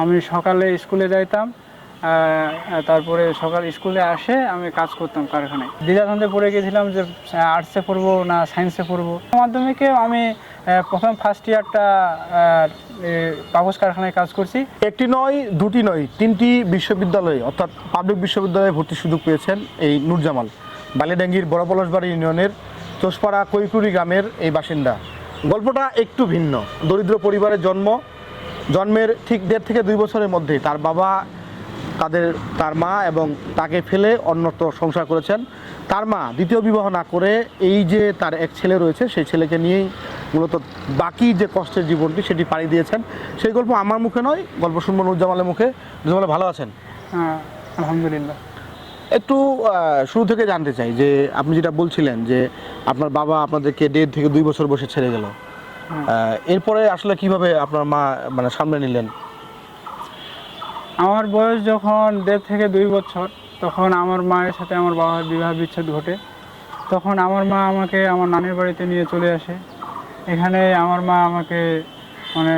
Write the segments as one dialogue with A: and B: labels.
A: আমি সকালে স্কুলে যাইতাম তারপরে সকাল স্কুলে আসে আমি কাজ করতাম কারখানায়। দ্বিধাদ্বন্দ্বে পড়ে গেছিলাম যে আর্টসে পড়ব না সায়েন্সে পড়ব। মাধ্যমিকে আমি প্রথম ফার্স্ট ইয়ারটা কাগজ কারখানায় কাজ করছি।
B: একটি নয়, দুটি নয়, তিনটি বিশ্ববিদ্যালয়ে, অর্থাৎ পাবলিক বিশ্ববিদ্যালয়ে ভর্তির সুযোগ পেয়েছেন এই নূরজামাল। বালিডাঙ্গির বড় পলাশবাড়ি ইউনিয়নের চোষপাড়া কৈকুরি গ্রামের এই বাসিন্দা। গল্পটা একটু ভিন্ন। দরিদ্র পরিবারের জন্ম জন্মের ঠিক দেড় থেকে দুই বছরের মধ্যে তার বাবা তাদের তার মা এবং তাকে ফেলে অন্যত্র সংসার করেছেন। তার মা দ্বিতীয় বিবাহ না করে এই যে তার এক ছেলে রয়েছে সেই ছেলেকে নিয়েই মূলত বাকি যে কষ্টের জীবনটি সেটি পাড়ি দিয়েছেন। সেই গল্প আমার মুখে নয় গল্প শুনব নুরজামালের মুখে। নুরজামালে ভালো আছেন?
A: হ্যাঁ আলহামদুলিল্লাহ।
B: একটু শুরু থেকে জানতে চাই যে আপনি যেটা বলছিলেন যে আপনার বাবা আপনাদেরকে দেড় থেকে দুই বছর বসে ছেড়ে গেল। এরপরে আসলে কীভাবে আপনার মা মানে সামনে নিলেন?
A: আমার বয়স যখন দেড় থেকে দুই বছর তখন আমার মায়ের সাথে আমার বাবার বিবাহ বিচ্ছেদ ঘটে। তখন আমার মা আমাকে আমার নানির বাড়িতে নিয়ে চলে আসে। এখানে আমার মা আমাকে মানে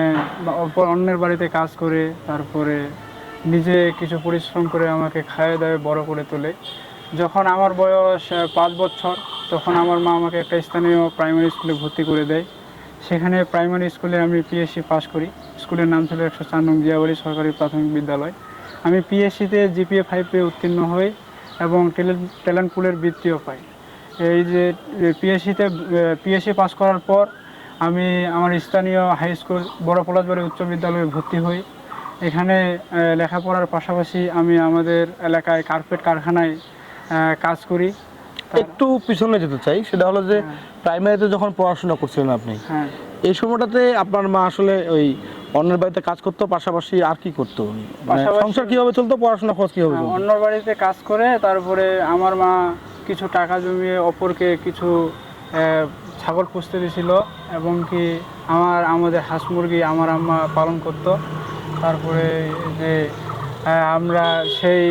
A: অন্যের বাড়িতে কাজ করে তারপরে নিজে কিছু পরিশ্রম করে আমাকে খাইয়ে দাওয়ে বড় করে তোলে। যখন আমার বয়স পাঁচ বছর তখন আমার মা আমাকে একটা স্থানীয় প্রাইমারি স্কুলে ভর্তি করে দেয়। সেখানে প্রাইমারি স্কুলে আমি পিএসসি পাস করি। স্কুলের নাম ছিল একশো চার নং জিয়াবাড়ি সরকারি প্রাথমিক বিদ্যালয়। আমি পিএসসিতে জিপিএ ফাইভ পেয়ে উত্তীর্ণ হই এবং ট্যালেন্ট ট্যালেন্ট পুলের বৃত্তিও পাই। এই যে পিএসসিতে পিএসসি পাস করার পর আমি আমার স্থানীয় হাই স্কুল বড় পলাশবাড়ি উচ্চ বিদ্যালয়ে ভর্তি হই। এখানে লেখাপড়ার পাশাপাশি আমি আমাদের এলাকায় কার্পেট কারখানায় কাজ করি।
B: একটু পিছনে যেতে চাই সেটা হলো যে প্রাইমারিতে যখন পড়াশোনা করছিলেন আপনি
A: হ্যাঁ।
B: এই সময়টাতে আপনার মা আসলে ওই অন্যের বাড়িতে কাজ করতো পাশাপাশি আর কি করতো? মানে সংসার কীভাবে চলতো পড়াশোনা খরচ কীভাবে
A: হ্যাঁ,
B: চলতো?
A: অন্য বাড়িতে কাজ করে তারপরে আমার মা কিছু টাকা জমিয়ে অপরকে কিছু ছাগল পুষতে দিয়েছিল এবং কি আমার আমাদের হাঁস মুরগি আমার আম্মা পালন করত। তারপরে যে আমরা সেই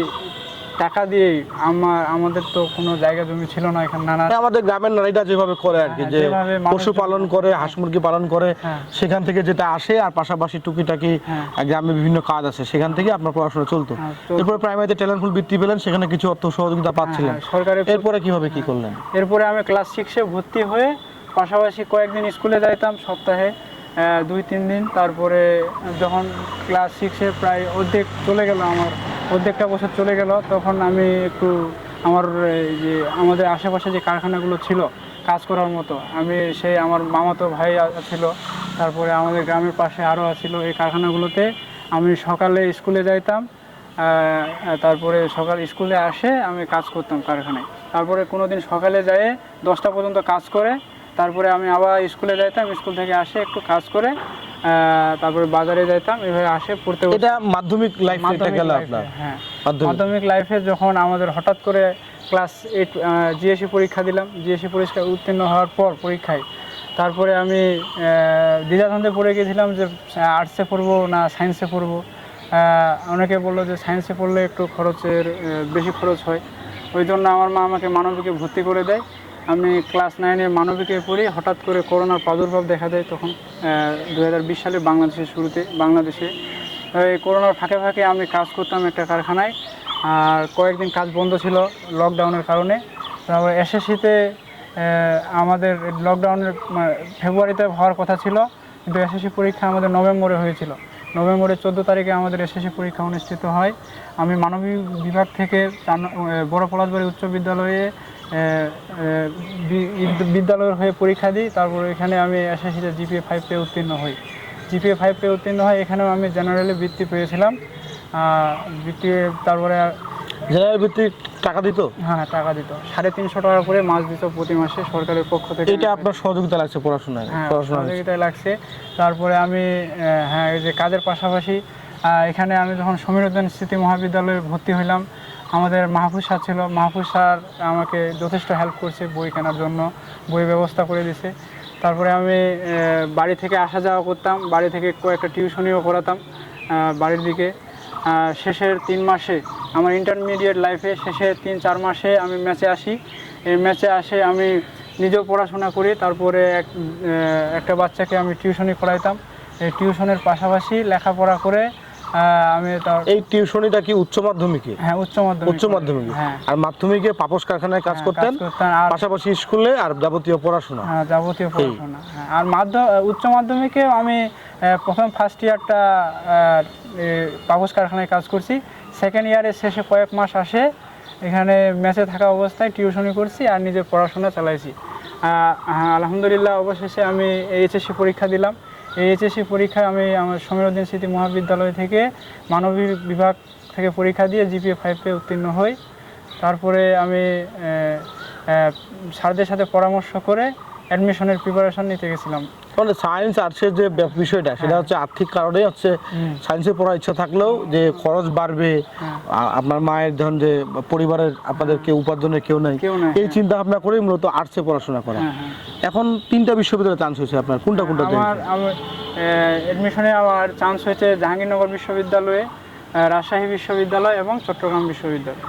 A: টাকা দিয়েই আমার আমাদের তো কোনো জায়গা জমি ছিল না এখানে নানা
B: মানে আমাদের গ্রামের নারীরা যেভাবে করে আর কি
A: হ্যাঁ,
B: যে পশু পালন করে হাঁস মুরগি পালন করে
A: হ্যাঁ।
B: সেখান থেকে যেটা আসে আর পাশাপাশি টুকিটাকি
A: হ্যাঁ।
B: গ্রামে বিভিন্ন কাজ আছে সেখান থেকে আপনার পড়াশোনা চলতো।
A: হ্যাঁ,
B: এরপরে প্রাইমারিতে ট্যালেন্ট ফুল বৃত্তি পেলেন সেখানে কিছু অর্থ সহযোগিতা পাচ্ছিলেন।
A: সরকারের
B: এরপরে কীভাবে কি করলেন?
A: এরপরে আমি ক্লাস সিক্সে ভর্তি হয়ে পাশাপাশি কয়েকদিন স্কুলে যাইতাম সপ্তাহে দুই তিন দিন। তারপরে যখন ক্লাস সিক্সে প্রায় অর্ধেক চলে গেল আমার। অর্ধেকটা বছর চলে গেল, তখন আমি একটু আমার এই যে আমাদের আশেপাশে যে কারখানাগুলো ছিল কাজ করার মতো, আমি সেই আমার মামাতো ভাই ছিল তারপরে আমাদের গ্রামের পাশে আরও ছিল এই কারখানাগুলোতে, আমি সকালে স্কুলে যাইতাম তারপরে সকাল স্কুলে আসে আমি কাজ করতাম কারখানায়। তারপরে কোনো দিন সকালে যেয়ে দশটা পর্যন্ত কাজ করে, তারপরে আমি আবার স্কুলে যাইতাম, স্কুল থেকে আসে একটু কাজ করে তারপরে বাজারে যাইতাম এভাবে আসে পড়তে
B: এটা মাধ্যমিক লাইফ এটা গেল আপনার।
A: হ্যাঁ।
B: মাধ্যমিক।
A: লাইফে যখন আমাদের হঠাৎ করে ক্লাস এইট জিএসসি পরীক্ষা দিলাম জিএসসি পরীক্ষা উত্তীর্ণ হওয়ার পর পরীক্ষায় তারপরে আমি দ্বিধাদ্বন্দ্বে পড়ে গেছিলাম যে আর্টসে পড়ব না সায়েন্সে পড়ব। অনেকে বলল যে সায়েন্সে পড়লে একটু খরচের বেশি খরচ হয়। ওই জন্য আমার মা আমাকে মানবিকে ভর্তি করে দেয়। আমি ক্লাস নাইনে মানবিকে পড়ি, হঠাৎ করে করোনার প্রাদুর্ভাব দেখা দেয় তখন দু হাজার বিশ সালে বাংলাদেশের শুরুতে, বাংলাদেশে। করোনার ফাঁকে ফাঁকে আমি কাজ করতাম একটা কারখানায়, আর কয়েকদিন কাজ বন্ধ ছিল লকডাউনের কারণে। তারপর এসএসসিতে আমাদের লকডাউনের ফেব্রুয়ারিতে হওয়ার কথা ছিল, কিন্তু এসএসসি পরীক্ষা আমাদের নভেম্বরে হয়েছিল। নভেম্বরের চোদ্দ তারিখে আমাদের এসএসসি পরীক্ষা অনুষ্ঠিত হয়। আমি মানবিক বিভাগ থেকে বড় পলাশবাড়ি উচ্চ বিদ্যালয়ে বিদ্যালয়ের হয়ে পরীক্ষা দিই তারপর এখানে আমি এসএসসিতে জিপিএ ফাইভ পেয়ে উত্তীর্ণ হই। জিপিএ ফাইভ পেয়ে উত্তীর্ণ হয় এখানেও আমি জেনারেলি বৃত্তি পেয়েছিলাম। বৃত্তি তারপরে
B: জেনারেল ভিত্তিক টাকা দিত?
A: হ্যাঁ টাকা দিত। সাড়ে তিনশো টাকা করে মাস দিত প্রতি মাসে সরকারের পক্ষ থেকে।
B: এটা আপনার সহযোগিতা লাগছে পড়াশোনায়?
A: হ্যাঁ
B: পড়াশোনা
A: সহযোগিতায় লাগছে। তারপরে আমি হ্যাঁ এই যে কাজের পাশাপাশি এখানে আমি যখন সমীরুদ্দিন স্মৃতি মহাবিদ্যালয়ে ভর্তি হইলাম আমাদের মাহফুজ স্যার ছিল। মাহফুজ স্যার আমাকে যথেষ্ট হেল্প করছে বই কেনার জন্য, বই ব্যবস্থা করে দিছে। তারপরে আমি বাড়ি থেকে আসা যাওয়া করতাম, বাড়ি থেকে কয়েকটা টিউশনিও করাতাম বাড়ির দিকে। শেষের তিন মাসে, আমার ইন্টারমিডিয়েট লাইফে শেষের তিন চার মাসে আমি ম্যাচে আসি। এই ম্যাচে আসে আমি নিজেও পড়াশোনা করি, তারপরে এক একটা বাচ্চাকে আমি টিউশনি করাইতাম। এই টিউশনের পাশাপাশি লেখাপড়া করে আমি তার
B: এই টিউশনিটা কি উচ্চ মাধ্যমিকে?
A: হ্যাঁ উচ্চ মাধ্যমিক।
B: উচ্চ মাধ্যমিকে।
A: হ্যাঁ।
B: আর মাধ্যমিকে পাপস কারখানায় কাজ
A: হ্যাঁ,
B: করতেন পাশাপাশি স্কুলে আর যাবতীয় পড়াশোনা।
A: হ্যাঁ, যাবতীয় পড়াশোনা হ্যাঁ, আর মাধ্য উচ্চ মাধ্যমিকে আমি প্রথম ফার্স্ট ইয়ারটা কাগজ কারখানায় কাজ করছি। সেকেন্ড ইয়ারের শেষে কয়েক মাস আসে এখানে মেসে থাকা অবস্থায় টিউশনি করছি আর নিজের পড়াশোনা চালাইছি। হ্যাঁ, আলহামদুলিল্লাহ অবশেষে আমি এইচএসসি পরীক্ষা দিলাম। এই এইচএসসি পরীক্ষায় আমি আমার সমীরুদ্দিন স্মৃতি মহাবিদ্যালয় থেকে মানবিক বিভাগ থেকে পরীক্ষা দিয়ে জিপিএ ফাইভে উত্তীর্ণ হই। তারপরে আমি স্যারদের সাথে পরামর্শ করে অ্যাডমিশনের প্রিপারেশন নিতে গেছিলাম
B: মানে সায়েন্স আর্টসের যে বিষয়টা সেটা হচ্ছে আর্থিক কারণে হচ্ছে। সায়েন্সে পড়ার ইচ্ছা থাকলেও যে খরচ বাড়বে
A: হ্যাঁ।
B: আপনার মায়ের ধরুন যে পরিবারের আপনাদের কেউ উপার্জনের কেউ নাই এই
A: হ্যাঁ।
B: চিন্তা ভাবনা করেই মূলত আর্টসে পড়াশোনা করা
A: হ্যাঁ, হ্যাঁ।
B: এখন তিনটা বিশ্ববিদ্যালয়ে চান্স হয়েছে আপনার কোনটা কোনটা
A: আমার অ্যাডমিশনে আমার চান্স হয়েছে জাহাঙ্গীরনগর বিশ্ববিদ্যালয়ে রাজশাহী বিশ্ববিদ্যালয় এবং চট্টগ্রাম বিশ্ববিদ্যালয়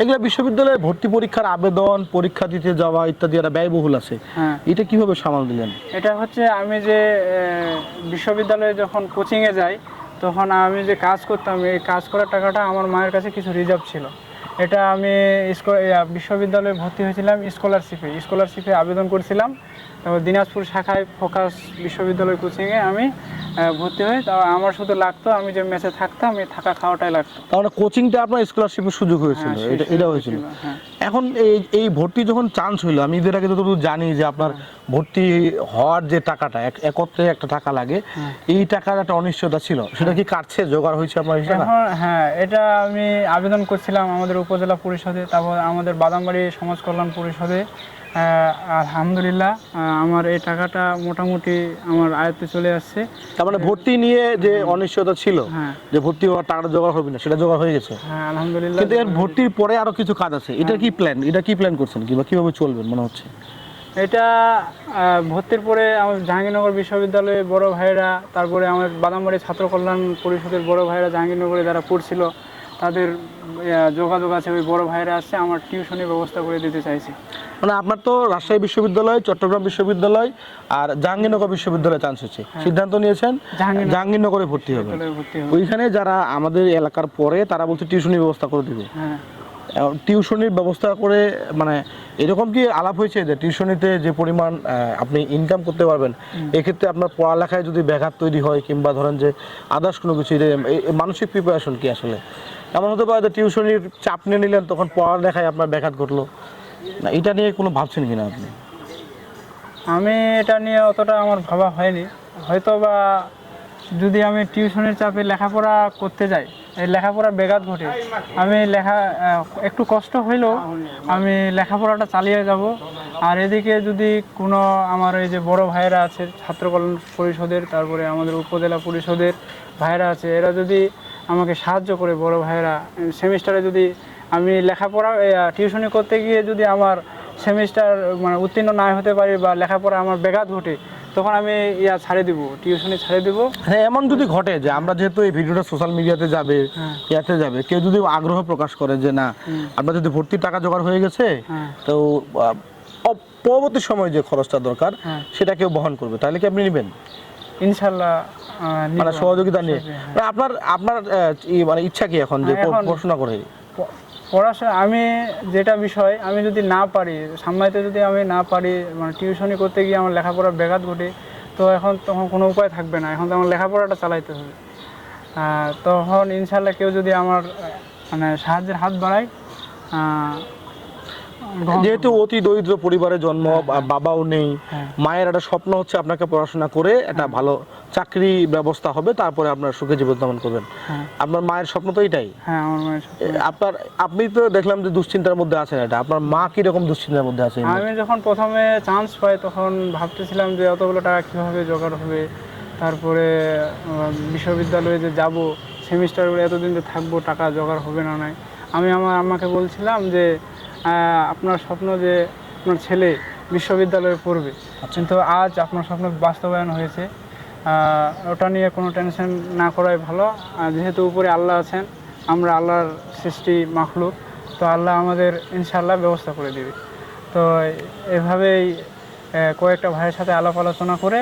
B: এগুলো বিশ্ববিদ্যালয়ে ভর্তি পরীক্ষার আবেদন পরীক্ষা দিতে যাওয়া ইত্যাদি একটা ব্যয়বহুল আছে।
A: হ্যাঁ।
B: এটা কীভাবে সামাল দিলেন?
A: এটা হচ্ছে আমি যে বিশ্ববিদ্যালয়ে যখন কোচিংয়ে যাই তখন আমি যে কাজ করতাম এই কাজ করার টাকাটা আমার মায়ের কাছে কিছু রিজার্ভ ছিল। এটা আমি বিশ্ববিদ্যালয়ে ভর্তি হয়েছিলাম স্কলারশিপে স্কলারশিপে আবেদন করছিলাম। দিনাজপুর শাখায় ফোকাস বিশ্ববিদ্যালয় কোচিংয়ে আমি ভর্তি হই। তা আমার শুধু লাগতো আমি যে মেসে থাকতাম এই থাকা খাওয়াটাই লাগতো।
B: মানে কোচিংটা আপনার স্কলারশিপের সুযোগ হয়েছিল।
A: হ্যাঁ,
B: এটা এটা হয়েছিল।
A: হ্যাঁ।
B: এখন এই এই ভর্তি যখন চান্স হইল আমি এদের আগে তো জানি যে আপনার ভর্তি হওয়ার যে টাকাটা এক- একত্রে একটা টাকা লাগে এই টাকার একটা অনিশ্চয়তা ছিল। সেটা কি কাটছে? জোগাড় হয়েছে আপনার হিসেবে?
A: হ্যাঁ এটা আমি আবেদন করছিলাম আমাদের উপজেলা পরিষদে তারপর আমাদের বাদামবাড়ি সমাজ কল্যাণ পরিষদে। আলহামদুলিল্লাহ আমার এই টাকাটা মোটামুটি আমার আয়ত্তে চলে আসছে।
B: তার মানে ভর্তি নিয়ে যে অনিশ্চয়তা ছিল
A: হ্যাঁ।
B: যে ভর্তি হওয়ার টাকাটা জোগাড় হবে না সেটা জোগাড় হয়ে গেছে।
A: হ্যাঁ আলহামদুলিল্লাহ
B: কিন্তু এর ভর্তির পরে আরও কিছু কাজ আছে। এটা কি প্ল্যান এটা কি প্ল্যান করছেন কিংবা কীভাবে চলবেন মনে হচ্ছে?
A: এটা ভর্তির পরে আমার জাহাঙ্গীরনগর বিশ্ববিদ্যালয়ে বড় ভাইয়েরা তারপরে আমার বাদামবাড়ি ছাত্র কল্যাণ পরিষদের বড় ভাইরা জাহাঙ্গীরনগরে যারা পড়ছিল তাদের যোগাযোগ আছে ওই বড় ভাইয়েরা আসছে আমার টিউশনের ব্যবস্থা করে দিতে চাইছে।
B: মানে আপনার তো রাজশাহী বিশ্ববিদ্যালয় চট্টগ্রাম বিশ্ববিদ্যালয় আর জাহাঙ্গীরনগর বিশ্ববিদ্যালয়ে চান্স হচ্ছে। সিদ্ধান্ত নিয়েছেন
A: জাহাঙ্গীরনগর-
B: ভর্তি হবে ওইখানে যারা আমাদের এলাকার পরে তারা বলছে টিউশনের ব্যবস্থা করে দিবে।
A: হ্যাঁ।
B: টিউশনির ব্যবস্থা করে মানে এরকম কি আলাপ হয়েছে যে টিউশনিতে যে পরিমাণ আপনি ইনকাম করতে পারবেন এক্ষেত্রে আপনার পড়ালেখায় যদি ব্যাঘাত তৈরি হয় কিংবা ধরেন যে আদার্স কোনো কিছু মানসিক প্রিপারেশন কি আসলে? এমন হতে পারে যে টিউশনির চাপ নিয়ে নিলেন তখন পড়ালেখায় আপনার ব্যাঘাত ঘটলো। না, এটা নিয়ে কোনো ভাবছেন কিনা আপনি?
A: আমি এটা নিয়ে অতটা আমার ভাবা হয়নি। হয়তো বা যদি আমি টিউশনের চাপে লেখাপড়া করতে যাই, এই লেখাপড়ার ব্যাঘাত ঘটে, আমি লেখা একটু কষ্ট হইলেও আমি লেখাপড়াটা চালিয়ে যাব। আর এদিকে যদি কোনো আমার এই যে বড় ভাইয়েরা আছে, ছাত্র কল্যাণ পরিষদের, তারপরে আমাদের উপজেলা পরিষদের ভাইয়েরা আছে, এরা যদি আমাকে সাহায্য করে, বড় ভাইয়েরা, সেমিস্টারে যদি আমি লেখাপড়া টিউশনি করতে গিয়ে যদি আমার সেমিস্টার মানে উত্তীর্ণ না হতে পারি বা লেখাপড়া আমার ব্যাঘাত ঘটে তখন আমি ইয়া ছাড়ে দিব টিউশনি ছাড়ে দিব।
B: হ্যাঁ এমন যদি ঘটে যে আমরা যেহেতু এই ভিডিওটা সোশ্যাল মিডিয়াতে যাবে
A: হ্যাঁ।
B: ইয়াতে যাবে কেউ যদি আগ্রহ প্রকাশ করে যে না আপনার যদি ভর্তির টাকা জোগাড় হয়ে গেছে
A: হ্যাঁ।
B: তো পরবর্তী সময় যে খরচটা দরকার
A: হ্যাঁ।
B: সেটা কেউ বহন করবে তাহলে কি আপনি নেবেন?
A: ইনশাল্লাহ
B: মানে সহযোগিতা নিয়ে। আপনার আপনার মানে ইচ্ছা কি এখন যে পড়াশোনা করে?
A: পড়াশোনা, আমি যেটা বিষয়, আমি যদি না পারি, সামলাইতে যদি আমি না পারি মানে টিউশনি করতে গিয়ে আমার লেখাপড়ার ব্যাঘাত ঘটে, তো এখন তখন কোনো উপায় থাকবে না। এখন তো আমার লেখাপড়াটা চালাইতে হবে। তখন ইনশাল্লাহ কেউ যদি আমার মানে সাহায্যের হাত বাড়ায়
B: যেহেতু অতি দরিদ্র পরিবারে জন্ম বা- বাবাও নেই
A: হ্যাঁ।
B: মায়ের একটা স্বপ্ন হচ্ছে আপনাকে পড়াশোনা করে একটা ভালো চাকরি ব্যবস্থা হবে তারপরে আপনার সুখে জীবন যাপন করবেন।
A: হ্যাঁ।
B: আপনার মায়ের স্বপ্ন তো এটাই।
A: হ্যাঁ
B: আপনার আপনি তো দেখলাম যে দুশ্চিন্তার মধ্যে আছেন এটা। আপনার মা কি রকম দুশ্চিন্তার মধ্যে আছে
A: আমি যখন প্রথমে চান্স পাই তখন ভাবতেছিলাম যে অতগুলো টাকা কীভাবে জোগাড় হবে। তারপরে বিশ্ববিদ্যালয়ে যে যাব সেমিস্টারগুলো এতদিন যে থাকব টাকা জোগাড় হবে না নাই। আমি আমার আম্মাকে বলছিলাম যে আপনার স্বপ্ন যে আপনার ছেলে বিশ্ববিদ্যালয়ে পড়বে। কিন্তু আজ আপনার স্বপ্ন বাস্তবায়ন হয়েছে। ওটা নিয়ে কোনো টেনশন না করাই ভালো। যেহেতু উপরে আল্লাহ আছেন আমরা আল্লাহর সৃষ্টি মাখলুক তো আল্লাহ আমাদের ইনশাল্লাহ ব্যবস্থা করে দেবে। তো এভাবেই কয়েকটা ভাইয়ের সাথে আলাপ আলোচনা করে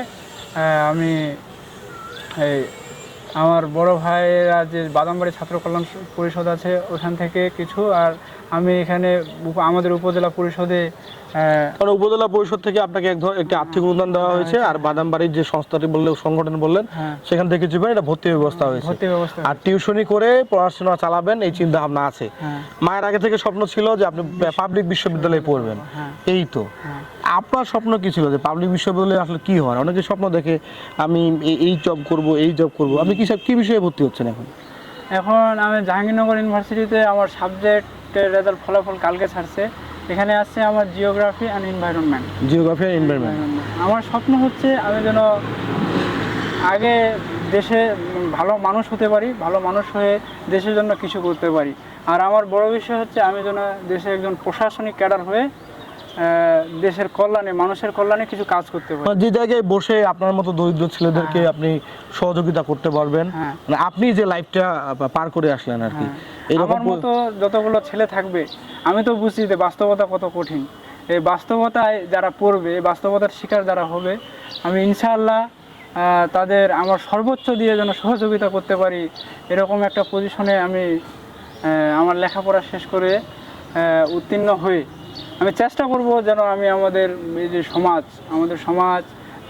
A: আমি এই আমার বড় ভাইয়েরা যে বাদামবাড়ি ছাত্র কল্যাণ পরিষদ আছে ওখান থেকে কিছু আর আমি এখানে আমাদের উপজেলা পরিষদে
B: কারণ উপজেলা পরিষদ থেকে আপনাকে এক ধর একটি আর্থিক অনুদান দেওয়া হয়েছে আর বাদামবাড়ির যে সংস্থাটি বললেন সংগঠন বললেন
A: হ্যাঁ।
B: সেখান থেকে কিছু এটা ভর্তি ব্যবস্থা হয়েছে।
A: ভর্তি ব্যবস্থা
B: আর টিউশনি করে পড়াশোনা চালাবেন এই চিন্তা ভাবনা আছে।
A: হ্যাঁ।
B: মায়ের আগে থেকে স্বপ্ন ছিল যে আপনি পাবলিক বিশ্ববিদ্যালয়ে পড়বেন।
A: হ্যাঁ।
B: এই তো। আপনার স্বপ্ন কি ছিল যে পাবলিক বিশ্ববিদ্যালয়ে আসলে কি হয়? অনেকে স্বপ্ন দেখে আমি এই- জব করব এই জব করব। আপনি কি সব কি বিষয়ে ভর্তি হচ্ছেন এখন?
A: এখন আমি জাহাঙ্গীরনগর ইউনিভার্সিটিতে আমার সাবজেক্টের রেজাল্ট ফলাফল কালকে ছাড়ছে। এখানে আছে আমার geography and environment
B: geography and environment
A: আমার স্বপ্ন হচ্ছে আমি যেন আগে দেশে ভালো মানুষ হতে পারি ভালো মানুষ হয়ে দেশের জন্য কিছু করতে পারি। আর আমার বড় বিষয় হচ্ছে আমি যেন দেশে একজন প্রশাসনিক ক্যাডার হয়ে দেশের কল্যাণে মানুষের কল্যাণে কিছু কাজ করতে পারি
B: যে জায়গায় বসে আপনার মতো দরিদ্র ছেলেদেরকে আপনি সহযোগিতা করতে পারবেন।
A: হ্যাঁ।
B: মানে আপনি যে লাইফটা পার করে আসলেন আর কি। এইরকম
A: আমার মতো যতগুলো ছেলে থাকবে আমি তো বুঝছি যে বাস্তবতা কত কঠিন। এই বাস্তবতায় যারা পড়বে এই বাস্তবতার শিকার যারা হবে আমি ইনশাআল্লাহ তাদের আমার সর্বোচ্চ দিয়ে যেন সহযোগিতা করতে পারি এরকম একটা পজিশনে আমি আমার লেখাপড়া শেষ করে উত্তীর্ণ হয়ে আমি চেষ্টা করব যেন আমি আমাদের এই যে সমাজ আমাদের সমাজ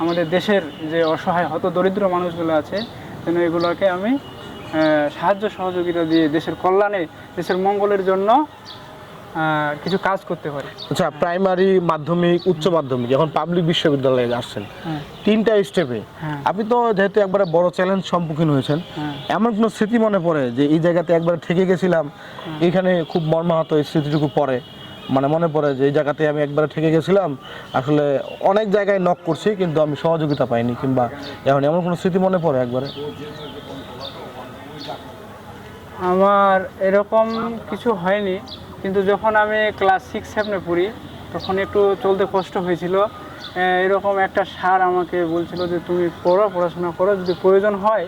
A: আমাদের দেশের যে অসহায় হত দরিদ্র মানুষগুলো আছে যেন এগুলোকে আমি সাহায্য সহযোগিতা দিয়ে দেশের কল্যাণে দেশের মঙ্গলের জন্য কিছু কাজ করতে পারি।
B: আচ্ছা প্রাইমারি মাধ্যমিক উচ্চ মাধ্যমিক এখন পাবলিক বিশ্ববিদ্যালয়ে আসছেন
A: হ্যাঁ।
B: তিনটা স্টেপে
A: হ্যাঁ।
B: আপনি তো যেহেতু একবারে বড় চ্যালেঞ্জ সম্মুখীন হয়েছেন
A: হ্যাঁ।
B: এমন কোনো স্মৃতি মনে পড়ে যে এই জায়গাতে একবার থেকে গেছিলাম এখানে খুব মর্মাহত এই স্মৃতিটুকু পড়ে? মানে মনে পড়ে যে এই জায়গাতে আমি একবার থেকে গেছিলাম। আসলে অনেক জায়গায় নক করছি, কিন্তু আমি সহযোগিতা পাইনি কিংবা এখন এমন কোনো স্মৃতি মনে পড়ে একবারে?
A: আমার এরকম কিছু হয়নি, কিন্তু যখন আমি ক্লাস সিক্স সেভেনে পড়ি, তখন একটু চলতে কষ্ট হয়েছিল। এরকম একটা সার আমাকে বলছিল যে, তুমি পড়ো, পড়াশোনা করো, যদি প্রয়োজন হয়,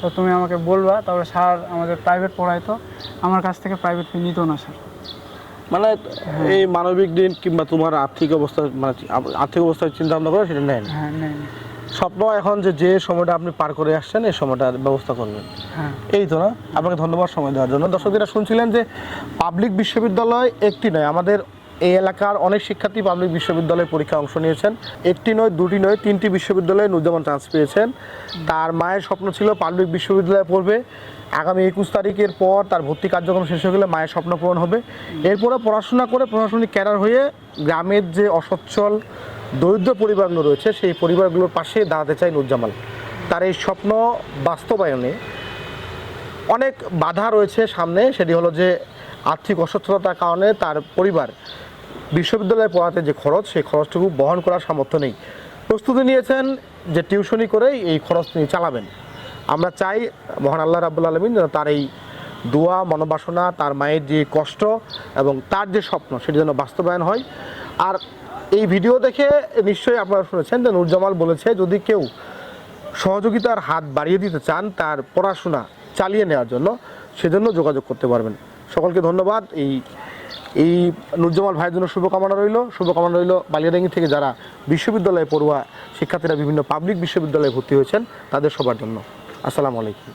A: তো তুমি আমাকে বলবা। তারপরে স্যার আমাদের প্রাইভেট পড়াইতো। আমার কাছ থেকে প্রাইভেট ফি নিত না, স্যার।
B: মানে এই মানবিক দিন কিংবা তোমার আর্থিক অবস্থা মানে আর্থিক অবস্থার চিন্তা ভাবনা করে সেটা নেন
A: হ্যাঁ
B: স্বপ্ন এখন যে যে সময়টা আপনি পার করে আসছেন এই সময়টার ব্যবস্থা করবেন।
A: হ্যাঁ।
B: এই তো না? আপনাকে ধন্যবাদ সময় দেওয়ার জন্য। দর্শকেরা শুনছিলেন যে পাবলিক বিশ্ববিদ্যালয় একটি নয় আমাদের এই এলাকার অনেক শিক্ষার্থী পাবলিক বিশ্ববিদ্যালয়ে পরীক্ষা অংশ নিয়েছেন। একটি নয় দুটি নয় তিনটি বিশ্ববিদ্যালয়ে নুরজামান চান্স পেয়েছেন। তার মায়ের স্বপ্ন ছিল পাবলিক বিশ্ববিদ্যালয়ে পড়বে। আগামী একুশ তারিখের পর তার ভর্তি কার্যক্রম শেষ হয়ে গেলে মায়ের স্বপ্ন পূরণ হবে। এরপরে পড়াশোনা করে প্রশাসনিক ক্যাডার হয়ে গ্রামের যে অসচ্ছল, দরিদ্র পরিবারগুলো রয়েছে, সেই পরিবারগুলোর পাশে দাঁড়াতে চায় নুরজামাল তার এই স্বপ্ন বাস্তবায়নে অনেক বাধা রয়েছে সামনে, সেটি হলো যে আর্থিক অসচ্ছলতার কারণে তার পরিবার বিশ্ববিদ্যালয়ে পড়াতে যে খরচ, সেই খরচটুকু বহন করার সামর্থ্য নেই। প্রস্তুতি নিয়েছেন যে টিউশনি করেই এই খরচ তিনি চালাবেন। আমরা চাই মহান আল্লাহ রাবুল আলমিন যেন তার এই দোয়া, মনোবাসনা, তার মায়ের যে কষ্ট এবং তার যে স্বপ্ন সেটি যেন বাস্তবায়ন হয়। আর এই ভিডিও দেখে নিশ্চয়ই আপনারা শুনেছেন যে নুরজামাল বলেছে, যদি কেউ সহযোগিতার হাত বাড়িয়ে দিতে চান তার পড়াশোনা চালিয়ে নেওয়ার জন্য, সেজন্য যোগাযোগ করতে পারবেন। সকলকে ধন্যবাদ। এই এই নুরজামাল ভাইয়ের জন্য শুভকামনা রইল। শুভকামনা রইল বালিয়াডাঙ্গি থেকে যারা বিশ্ববিদ্যালয়ে পড়ুয়া শিক্ষার্থীরা, বিভিন্ন পাবলিক বিশ্ববিদ্যালয়ে ভর্তি হয়েছেন, তাদের সবার জন্য। আসসালামু আলাইকুম।